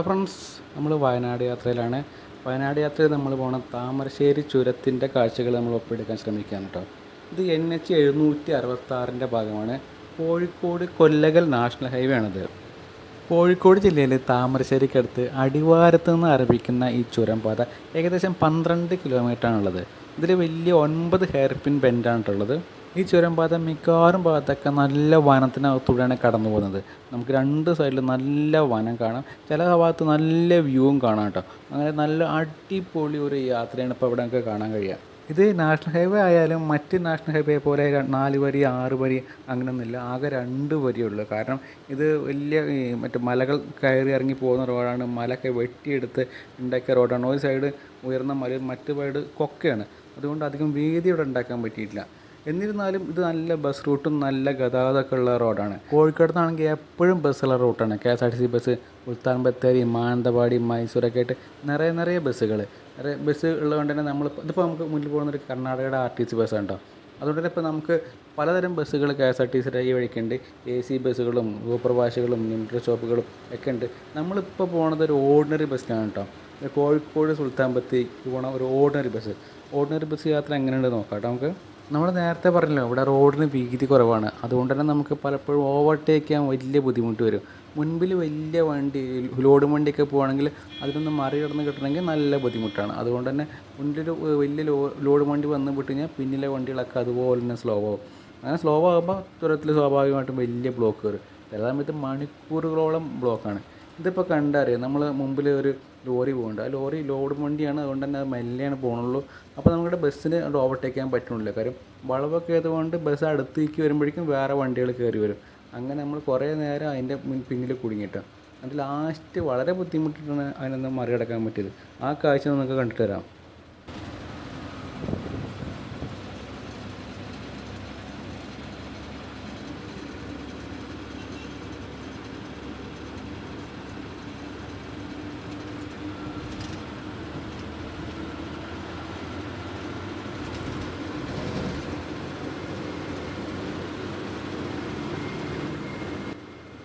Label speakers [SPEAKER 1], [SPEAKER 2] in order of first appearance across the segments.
[SPEAKER 1] Hello friends നമ്മൾ വയനാട് യാത്രയിലാണ്. വയനാട് യാത്രയിൽ നമ്മൾ പോണ താമരശ്ശേരി ചുരത്തിന്റെ കാഴ്ചകൾ നമ്മൾ ഒപ്പെടുക്കാൻ ശ്രമിക്കുകയാണ് കേട്ടോ. ഇത് എൻ എച്ച് എഴുന്നൂറ്റി അറുപത്താറിന്റെ ഭാഗമാണ്. കോഴിക്കോട് കൊല്ലകൽ നാഷണൽ ഹൈവേ ആണിത്. കോഴിക്കോട് ജില്ലയിലെ താമരശ്ശേരിക്കടുത്ത് അടിവാരത്ത് നിന്ന് ആരംഭിക്കുന്ന ഈ ചുരം പാത ഏകദേശം പന്ത്രണ്ട് കിലോമീറ്ററാണുള്ളത് ഇതിൽ വലിയ ഒൻപത് ഹെയർപിൻ പിൻ ബെൻഡാണിട്ടുള്ളത് ഈ ചുരം പാത മിക്കവാറും ഭാഗത്തൊക്കെ നല്ല വനത്തിനകത്തൂടെയാണ് കടന്നു പോകുന്നത്. നമുക്ക് രണ്ട് സൈഡിലും നല്ല വനം കാണാം. ചില ഭാഗത്ത് നല്ല വ്യൂവും കാണാം കേട്ടോ. അങ്ങനെ നല്ല അടിപൊളി ഒരു യാത്രയാണ് ഇപ്പോൾ ഇവിടെ കാണാൻ കഴിയുക. ഇത് നാഷണൽ ഹൈവേ ആയാലും മറ്റ് നാഷണൽ ഹൈവേ പോലെ നാല് വരി ആറ് വരി അങ്ങനെയൊന്നുമില്ല ആകെ രണ്ട് വരിയുള്ളു കാരണം ഇത് വലിയ മറ്റു മലകൾ കയറി ഇറങ്ങി പോകുന്ന റോഡാണ്. മലയൊക്കെ വെട്ടിയെടുത്ത് ഉണ്ടാക്കിയ റോഡാണ്. ഒരു സൈഡ് ഉയർന്ന മല മറ്റു സൈഡ് കൊക്കയാണ്. അതുകൊണ്ട് അധികം വീതി ഇവിടെ ഉണ്ടാക്കാൻ പറ്റിയിട്ടില്ല. എന്നിരുന്നാലും ഇത് നല്ല ബസ് റൂട്ടും നല്ല ഗതാഗതമൊക്കെ ഉള്ള റോഡാണ് കോഴിക്കോട് നിന്നാണെങ്കിൽ എപ്പോഴും ബസ്സുള്ള റൂട്ടാണ് K S R T C bus ഉൾത്താൻ Bathery Mananthavady മൈസൂരൊക്കെ ആയിട്ട് നിറയെ നിറയെ ബസ്സുകൾ നിറയെ ബസ് ഉള്ളതുകൊണ്ട് തന്നെ നമ്മൾ ഇതിപ്പോൾ നമുക്ക് മുന്നിൽ പോകുന്ന ഒരു കർണാടകയുടെ ആർ ടി സി ബസ്സാണ് കേട്ടോ അതുകൊണ്ട് തന്നെ ഇപ്പോൾ നമുക്ക് പലതരം ബസ്സുകൾ കെ എസ് ആർ ടി സിയുടെ ഈ വഴിക്കുണ്ട്. എ സി ബസ്സുകളും സൂപ്പർ വാഷുകളും ലിമിറ്റഡ് ഷോപ്പുകളും ഒക്കെ ഉണ്ട്. നമ്മളിപ്പോൾ പോകുന്നത് ഒരു ഓർഡിനറി ബസ്സിലാണ് കേട്ടോ കോഴിക്കോട് സുൽത്താൻ ബത്തേക്ക് പോണ ഒരു ഓർഡിനറി ബസ് ഓർഡിനറി ബസ് യാത്ര എങ്ങനെയുണ്ട് നോക്കാം കേട്ടോ നമുക്ക്. നമ്മൾ നേരത്തെ പറഞ്ഞല്ലോ ഇവിടെ റോഡിന് വീതി കുറവാണ്. അതുകൊണ്ട് തന്നെ നമുക്ക് പലപ്പോഴും ഓവർടേക്ക് ചെയ്യാൻ വലിയ ബുദ്ധിമുട്ട് വരും. മുൻപിൽ വലിയ വണ്ടി ലോഡ് വണ്ടിയൊക്കെ പോവുകയാണെങ്കിൽ അതിനൊന്ന് മറികടന്ന് കിട്ടണമെങ്കിൽ നല്ല ബുദ്ധിമുട്ടാണ്. അതുകൊണ്ട് തന്നെ മുന്നിലൊരു വലിയ ലോ ലോഡ് വണ്ടി വന്ന് വിട്ട് കഴിഞ്ഞാൽ പിന്നിലെ വണ്ടികളൊക്കെ അതുപോലെ തന്നെ സ്ലോ ആവും. അങ്ങനെ സ്ലോ ആകുമ്പോൾ തുരത്തിൽ സ്വാഭാവികമായിട്ടും വലിയ ബ്ലോക്ക് വരും. ചില സമയത്ത് മണിക്കൂറുകളോളം ബ്ലോക്കാണ് ഇതിപ്പോൾ കണ്ടറിയാം? നമ്മൾ മുമ്പിൽ ഒരു ലോറി പോകുന്നുണ്ട് ആ ലോറി ലോഡ് വണ്ടിയാണ്. അതുകൊണ്ട് തന്നെ അത് മെല്ലെയാണ് പോകണുള്ളൂ അപ്പോൾ നമ്മുടെ ബസ്സിന് അത് ഓവർടേക്ക് ചെയ്യാൻ പറ്റുന്നില്ല. കാര്യം വളവൊക്കെ ആയതുകൊണ്ട് ബസ് അടുത്തേക്ക് വരുമ്പോഴേക്കും വേറെ വണ്ടികൾ കയറി വരും. അങ്ങനെ നമ്മൾ കുറേ നേരം അതിന്റെ പിന്നിൽ കുടുങ്ങിയിട്ട്. അത് ലാസ്റ്റ് വളരെ ബുദ്ധിമുട്ടിട്ടാണ് അതിനൊന്ന് മറികടക്കാൻ പറ്റിയത്. ആ കാഴ്ച നമുക്ക് കണ്ടിട്ട് തരാം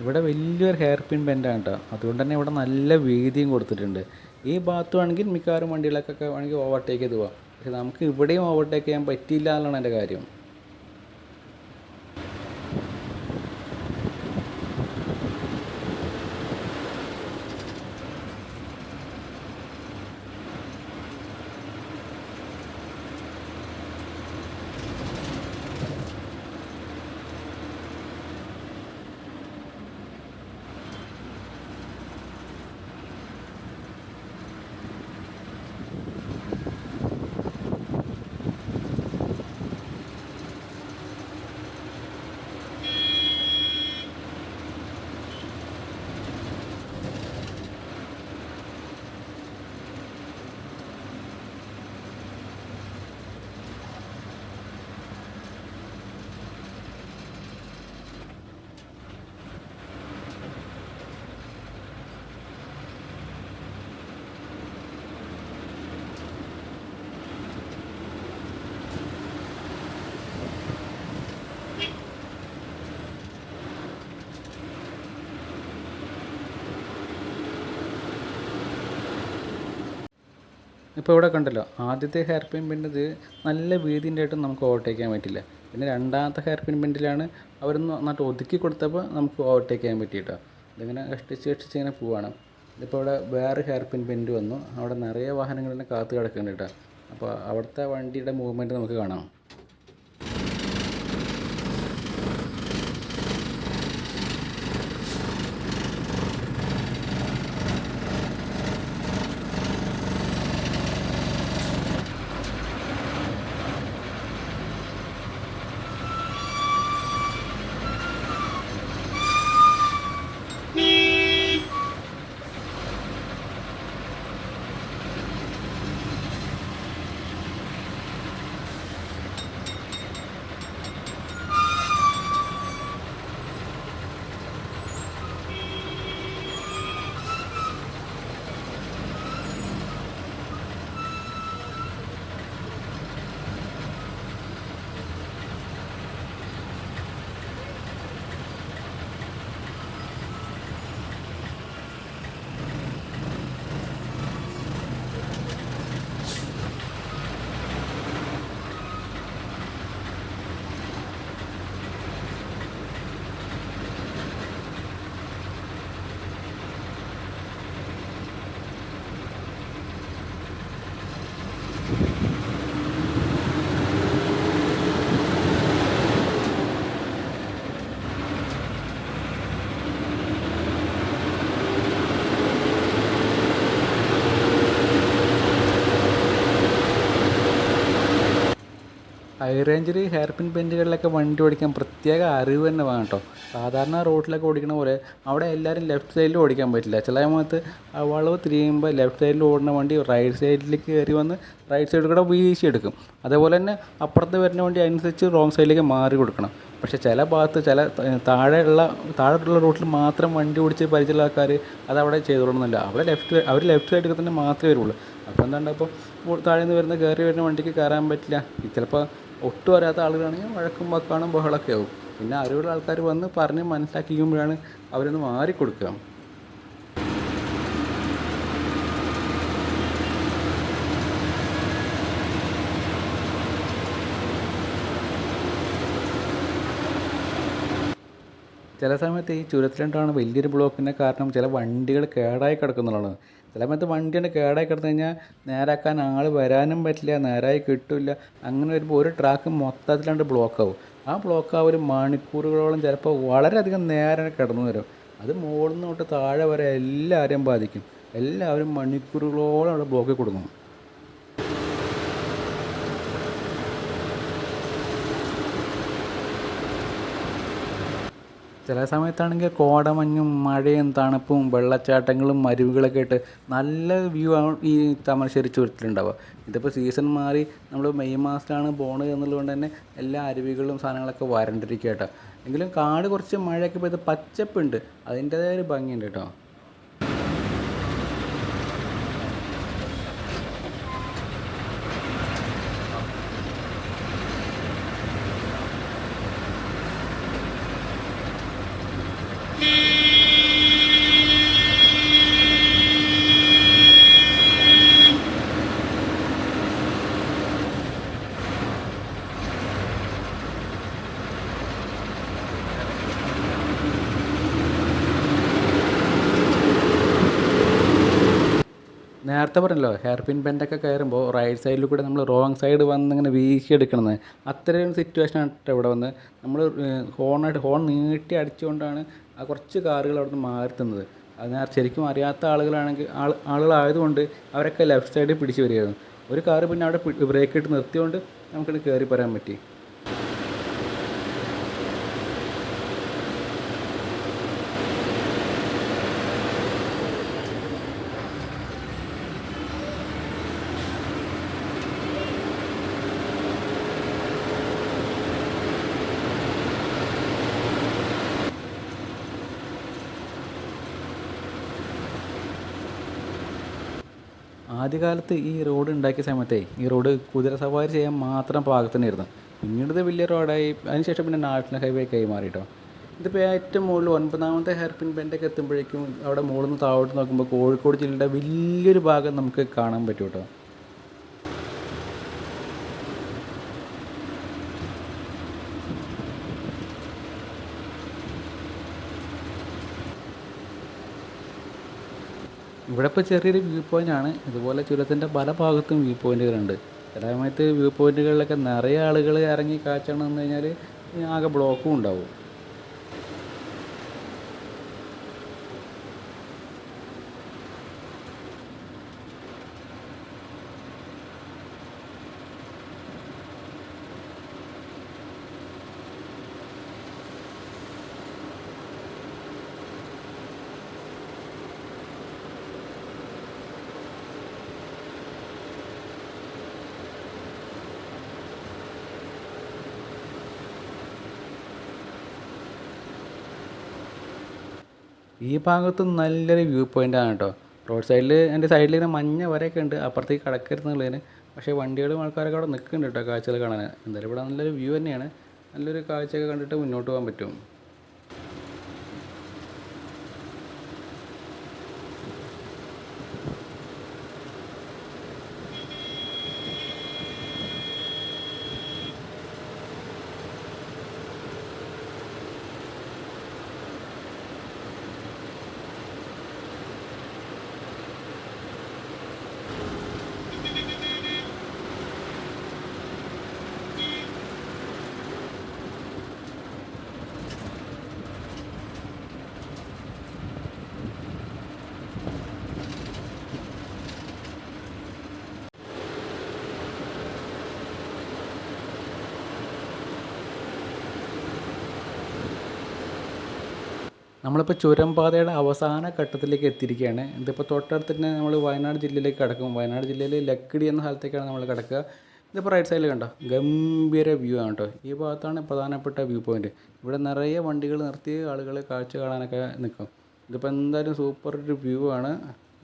[SPEAKER 1] ഇവിടെ വലിയൊരു ഹെയർ പിൻ ബെൻഡാണ് കേട്ടോ അതുകൊണ്ട് തന്നെ ഇവിടെ നല്ല വീതിയും കൊടുത്തിട്ടുണ്ട്. ഈ ഭാഗത്ത് ആണെങ്കിൽ മിക്കവാറും വണ്ടികളൊക്കെ വേണമെങ്കിൽ ഓവർടേക്ക് ചെയ്ത് പോവാം. പക്ഷെ നമുക്ക് ഇവിടെയും ഓവർടേക്ക് ചെയ്യാൻ പറ്റിയില്ല എന്നുള്ളതാണ് എന്റെ കാര്യം. ഇപ്പോൾ ഇവിടെ കണ്ടല്ലോ ആദ്യത്തെ ഹെയർ പിൻ ബെൻഡ് നല്ല വീതിന്റെ ആയിട്ടും നമുക്ക് ഓവർടേക്ക് ചെയ്യാൻ പറ്റില്ല. പിന്നെ രണ്ടാമത്തെ ഹെയർ പിൻ ബെൻഡിലാണ് അവരൊന്ന് നന്നായിട്ട് ഒതുക്കി കൊടുത്തപ്പോൾ നമുക്ക് ഓവർടേക്ക് ചെയ്യാൻ പറ്റിയിട്ടോ ഇതിങ്ങനെ കഷ്ടിച്ച് കഷ്ടിച്ച് ഇങ്ങനെ പോവാണ്. ഇതിപ്പോൾ ഇവിടെ വേറെ ഹെയർ പിൻ ബെൻഡ് വന്നു. അവിടെ നിറയെ വാഹനങ്ങൾ തന്നെ കാത്തു കിടക്കുന്നുണ്ട് കേട്ടോ അപ്പോൾ അവിടുത്തെ വണ്ടിയുടെ മൂവ്മെന്റ് നമുക്ക് കാണാം. ഹൈ റേഞ്ചിൽ ഹെയർ പിൻ ബെൻഡുകളിലൊക്കെ വണ്ടി ഓടിക്കാൻ പ്രത്യേക അറിവ് തന്നെ വേണം കേട്ടോ. സാധാരണ റോഡിലൊക്കെ ഓടിക്കുന്ന പോലെ അവിടെ എല്ലാവരും ലെഫ്റ്റ് സൈഡിൽ ഓടിക്കാൻ പറ്റില്ല. ചില സമയത്ത് വളവ് തിരിയുമ്പോൾ ലെഫ്റ്റ് സൈഡിൽ ഓടുന്ന വണ്ടി റൈറ്റ് സൈഡിലേക്ക് കയറി വന്ന് റൈറ്റ് സൈഡിൽ കൂടെ വീശി എടുക്കും അതേപോലെ തന്നെ അപ്പുറത്ത് വരുന്ന വണ്ടി അതിനനുസരിച്ച് റോങ് സൈഡിലേക്ക് മാറി കൊടുക്കണം. പക്ഷേ ചില ഭാഗത്ത് ചില താഴെയുള്ള താഴെയുള്ള റൂട്ടിൽ മാത്രം വണ്ടി ഓടിച്ച് പരിചയമുള്ള ആൾക്കാർ അതവിടെ ചെയ്തോളണമെന്നില്ല അവിടെ ലെഫ്റ്റ് അവർ ലെഫ്റ്റ് സൈഡിൽ തന്നെ മാത്രമേ വരുള്ളൂ. അപ്പോൾ എന്താണ് ഇപ്പോൾ താഴെ നിന്ന് വരുന്ന കയറി വരുന്ന വണ്ടിക്ക് കയറാൻ പറ്റില്ല. ചിലപ്പോൾ ഒട്ടും അറിയാത്ത ആളുകളാണെങ്കിൽ വഴക്കും വക്കാണും ബഹളമൊക്കെ ആവും. പിന്നെ അറിവുള്ള ആൾക്കാർ വന്ന് പറഞ്ഞ് മനസ്സിലാക്കിക്കുമ്പോഴാണ് അവരൊന്ന് മാറിക്കൊടുക്കുക. ചില സമയത്ത് ഈ ചുരത്തിലുണ്ടാണ് വലിയൊരു ബ്ലോക്കിന്റെ കാരണം ചില വണ്ടികൾ കേടായി കിടക്കുന്നതാണ് ചില സമയത്ത് വണ്ടിയാണ് കേടായി കിടന്നു കഴിഞ്ഞാൽ നേരാക്കാൻ ആൾ വരാനും പറ്റില്ല നേരായി കിട്ടില്ല. അങ്ങനെ വരുമ്പോൾ ഒരു ട്രാക്ക് മൊത്തത്തിലാണ്ട് ബ്ലോക്ക് ആവും. ആ ബ്ലോക്ക് ആ ഒരു മണിക്കൂറുകളോളം ചിലപ്പോൾ വളരെയധികം നേരം കിടന്നു വരും. അത് മുകളിൽ നിന്ന് തൊട്ട് താഴെ വരെ എല്ലാവരെയും ബാധിക്കും. എല്ലാവരും മണിക്കൂറുകളോളം അവിടെ ബ്ലോക്കിൽ കൊടുക്കും ചില സമയത്താണെങ്കിൽ കോടമഞ്ഞും മഴയും തണുപ്പും വെള്ളച്ചാട്ടങ്ങളും മരുവുകളൊക്കെ ആയിട്ട് നല്ല വ്യൂ ആണ് ഈ താമരശ്ശേരി ചുരത്തിലുണ്ടാവുക ഇതിപ്പോൾ സീസൺ മാറി നമ്മൾ മെയ് മാസത്തിലാണ് പോണത് എന്നുള്ളതുകൊണ്ട് തന്നെ എല്ലാ അരുവികളും സാധനങ്ങളൊക്കെ വരണ്ടിരിക്കുക കേട്ടോ എങ്കിലും കാട് കുറച്ച് മഴയൊക്കെ പെയ്ത് പച്ചപ്പുണ്ട്. അതിന്റേതായ ഒരു ഭംഗിയുണ്ട് കേട്ടോ. നേരത്തെ പറഞ്ഞല്ലോ ഹെയർ പിൻ ബെൻഡൊക്കെ കയറുമ്പോൾ റൈറ്റ് സൈഡിൽ കൂടെ നമ്മൾ റോങ് സൈഡ് വന്ന് ഇങ്ങനെ വീശി എടുക്കണത്. അത്രയും സിറ്റുവേഷൻ ആയിട്ട് ഇവിടെ വന്ന്. നമ്മൾ ഹോണായിട്ട് ഹോൺ നീട്ടി അടിച്ചുകൊണ്ടാണ് ആ കുറച്ച് കാറുകൾ അവിടെ നിന്ന് മാറ്റുന്നത് അതിനാൽ ശരിക്കും അറിയാത്ത ആളുകളാണെങ്കിൽ ആൾ ആളുകളായതുകൊണ്ട് അവരൊക്കെ ലെഫ്റ്റ് സൈഡിൽ പിടിച്ച് വരികയായിരുന്നു. ഒരു കാറ് പിന്നെ അവിടെ ബ്രേക്ക് ഇട്ട് നിർത്തിയോണ്ട് നമുക്കിത് കയറി പറയാൻ പറ്റി. ആദ്യകാലത്ത് ഈ റോഡ് ഉണ്ടാക്കിയ സമയത്തേ ഈ റോഡ് കുതിര സവാരി ചെയ്യാൻ മാത്രം പാകത്തിനായിരുന്നു. പിന്നീട് ഇത് വലിയ റോഡായി. അതിനുശേഷം പിന്നെ നാഷണൽ ഹൈവേ ആയി മാറി ഇതിപ്പോൾ ഏറ്റവും മുകളിൽ ഒൻപതാമത്തെ ഹെയർപിൻ ബെൻഡൊക്കെ എത്തുമ്പോഴേക്കും അവിടെ മുകളിൽ നിന്ന് താഴോട്ട് നോക്കുമ്പോൾ കോഴിക്കോട് ജില്ലയുടെ വലിയൊരു ഭാഗം നമുക്ക് കാണാൻ പറ്റും കേട്ടോ. ഇവിടെ ഇപ്പോൾ ചെറിയൊരു വ്യൂ പോയിന്റ് ആണ്. ഇതുപോലെ ചുരത്തിന്റെ പല ഭാഗത്തും വ്യൂ പോയിന്റുകളുണ്ട് ചില സമയത്ത് വ്യൂ പോയിന്റുകളിലൊക്കെ നിറയെ ആളുകൾ ഇറങ്ങി കാഴ്ച എന്ന് കഴിഞ്ഞാൽ ആകെ ബ്ലോക്കും ഉണ്ടാവും. ഈ ഭാഗത്ത് നല്ലൊരു വ്യൂ പോയിന്റ് ആണ് കേട്ടോ റോഡ് സൈഡിൽ എന്റെ സൈഡിൽ ഇങ്ങനെ മഞ്ഞ വരെയൊക്കെ ഉണ്ട്. അപ്പുറത്തേക്ക് കടക്കരുതെന്നുള്ളതിന്. പക്ഷേ വണ്ടികളും ആൾക്കാരൊക്കെ അവിടെ നിൽക്കുന്നുണ്ട് കേട്ടോ കാഴ്ചകൾ കാണാൻ. എന്തായാലും ഇവിടെ നല്ലൊരു വ്യൂ തന്നെയാണ്. നല്ലൊരു കാഴ്ചയൊക്കെ കണ്ടിട്ട് മുന്നോട്ട് പോകാൻ പറ്റും. നമ്മളിപ്പോൾ ചുരംപാതയുടെ അവസാന ഘട്ടത്തിലേക്ക് എത്തിയിരിക്കുകയാണ്. ഇതിപ്പോൾ തൊട്ടടുത്ത് തന്നെ നമ്മൾ വയനാട് ജില്ലയിലേക്ക് കിടക്കും. വയനാട് ജില്ലയിലെ ലക്കിടി എന്ന സ്ഥലത്തേക്കാണ് നമ്മൾ കിടക്കുക. ഇതിപ്പോൾ റൈറ്റ് സൈഡിൽ കണ്ടോ? ഗംഭീര വ്യൂ ആണ് കേട്ടോ. ഈ ഭാഗത്താണ് പ്രധാനപ്പെട്ട വ്യൂ പോയിന്റ് ഇവിടെ നിറയെ വണ്ടികൾ നിർത്തി ആളുകൾ കാഴ്ച കാണാനൊക്കെ നിൽക്കും ഇതിപ്പോൾ എന്തായാലും സൂപ്പർ ഒരു വ്യൂ ആണ്.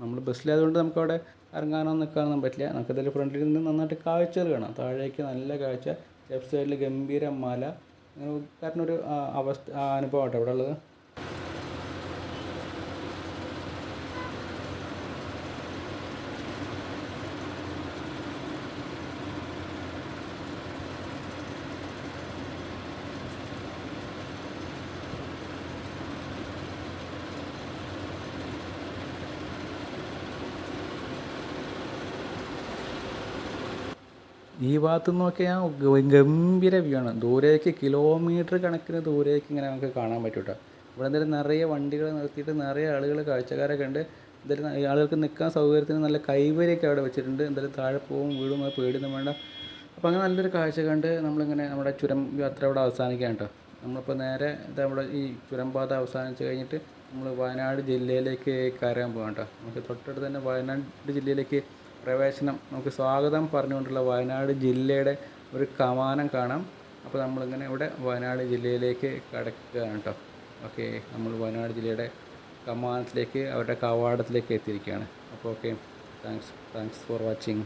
[SPEAKER 1] നമ്മൾ ബസ്സിലായതുകൊണ്ട് നമുക്കവിടെ ഇറങ്ങാനോ നിൽക്കാനൊന്നും പറ്റില്ല. നമുക്ക് ഇതിൽ ഫ്രണ്ടിൽ നിന്ന് നന്നായിട്ട് കാഴ്ചകൾ കാണാം. താഴേക്ക് നല്ല കാഴ്ച. ലെഫ്റ്റ് സൈഡിൽ ഗംഭീര മല. അങ്ങനെ കാരണം ഒരു അവസ്ഥ ആ, അനുഭവം കേട്ടോ ഇവിടെ ഉള്ളത്. ഈ ഭാഗത്ത് നിന്നൊക്കെ നോക്കിയാൽ ഗംഭീര വ്യൂ ആണ്. ദൂരേക്ക് കിലോമീറ്റർ കണക്കിന് ദൂരേക്ക് ഇങ്ങനെ നമുക്ക് കാണാൻ പറ്റും കേട്ടോ ഇവിടെ എന്തായാലും നിറയെ വണ്ടികൾ നിർത്തിയിട്ട് നിറയെ ആളുകൾ കാഴ്ചക്കാരൊക്കെ ഉണ്ട്. എന്തായാലും ആളുകൾക്ക് നിൽക്കാൻ സൗകര്യത്തിന് നല്ല കൈവരിയൊക്കെ അവിടെ വെച്ചിട്ടുണ്ട്. എന്തായാലും താഴെ പോകും വീടും അത് പേടിയൊന്നും വേണ്ട. അപ്പോൾ അങ്ങനെ നല്ലൊരു കാഴ്ച കണ്ട് നമ്മളിങ്ങനെ നമ്മുടെ ചുരം യാത്ര ഇവിടെ അവസാനിക്കുകയാണ് കേട്ടോ. നമ്മളിപ്പോൾ നേരെ നമ്മുടെ ഈ ചുരം പാത അവസാനിച്ച് കഴിഞ്ഞിട്ട് നമ്മൾ വയനാട് ജില്ലയിലേക്ക് കയറാൻ പോകാം കേട്ടോ. നമുക്ക് തൊട്ടടുത്ത് തന്നെ വയനാട് ജില്ലയിലേക്ക് പ്രവേശനം. നമുക്ക് സ്വാഗതം പറഞ്ഞുകൊണ്ടുള്ള വയനാട് ജില്ലയുടെ ഒരു കമാനം കാണാം. അപ്പോൾ നമ്മളിങ്ങനെ ഇവിടെ വയനാട് ജില്ലയിലേക്ക് കടക്കുകയാണ് കേട്ടോ. ഓക്കെ നമ്മൾ വയനാട് ജില്ലയുടെ കമാനത്തിലേക്ക് അവരുടെ കവാടത്തിലേക്ക് എത്തിയിരിക്കുകയാണ്. അപ്പോൾ okay thanks thanks for watching